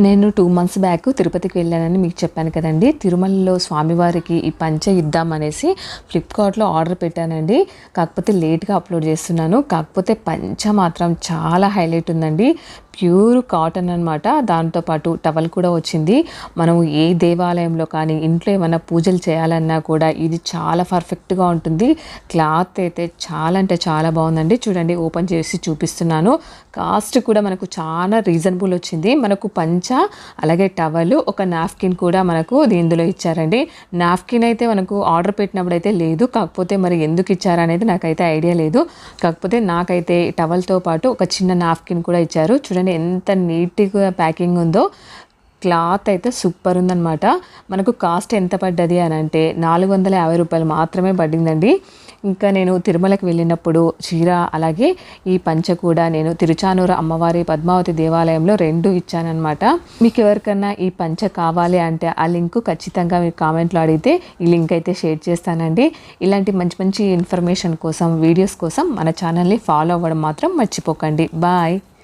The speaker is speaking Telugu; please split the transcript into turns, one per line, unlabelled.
నేను టూ మంత్స్ బ్యాక్ తిరుపతికి వెళ్ళానని మీకు చెప్పాను కదండి. తిరుమలలో స్వామివారికి ఈ పంచ ఇద్దామనేసి ఫ్లిప్కార్ట్లో ఆర్డర్ పెట్టానండి. కాకపోతే లేట్గా అప్లోడ్ చేస్తున్నాను. కాకపోతే పంచ మాత్రం చాలా హైలైట్ ఉందండి. ప్యూర్ కాటన్ అనమాట దాంతోపాటు టవల్ కూడా వచ్చింది. మనము ఏ దేవాలయంలో కానీ ఇంట్లో ఏమైనా పూజలు చేయాలన్నా కూడా ఇది చాలా పర్ఫెక్ట్గా ఉంటుంది. క్లాత్ అయితే చాలా అంటే చాలా బాగుందండి. చూడండి ఓపెన్ చేసి చూపిస్తున్నాను. కాస్ట్ కూడా మనకు చాలా రీజనబుల్ వచ్చింది. మనకు పంచ అలాగే టవల్ ఒక నాప్కిన్ కూడా మనకు దీనిలో ఇచ్చారండి. నాప్కిన్ అయితే మనకు ఆర్డర్ పెట్టినప్పుడు అయితే లేదు. కాకపోతే మరి ఎందుకు ఇచ్చారనేది నాకైతే ఐడియా లేదు. కాకపోతే నాకైతే టవల్తో పాటు ఒక చిన్న నాప్కిన్ కూడా ఇచ్చారు. చూడండి ఎంత నీట్గా ప్యాకింగ్ ఉందో. క్లాత్ అయితే సూపర్ ఉందనమాట మనకు కాస్ట్ ఎంత పడ్డది అని అంటే నాలుగు వందల యాభై రూపాయలు మాత్రమే పడిందండి. ఇంకా నేను తిరుమలకి వెళ్ళినప్పుడు చీర అలాగే ఈ పంచ కూడా నేను తిరుచానూరు అమ్మవారి పద్మావతి దేవాలయంలో రెండు ఇచ్చానమాట మీకు ఎవరికన్నా ఈ పంచ కావాలి అంటే ఆ లింక్ ఖచ్చితంగా మీరు కామెంట్లో అడిగితే ఈ లింక్ అయితే షేర్ చేస్తానండి. ఇలాంటి మంచి మంచి ఇన్ఫర్మేషన్ కోసం వీడియోస్ కోసం మన ఛానల్ని ఫాలో అవ్వడం మాత్రం మర్చిపోకండి. బాయ్!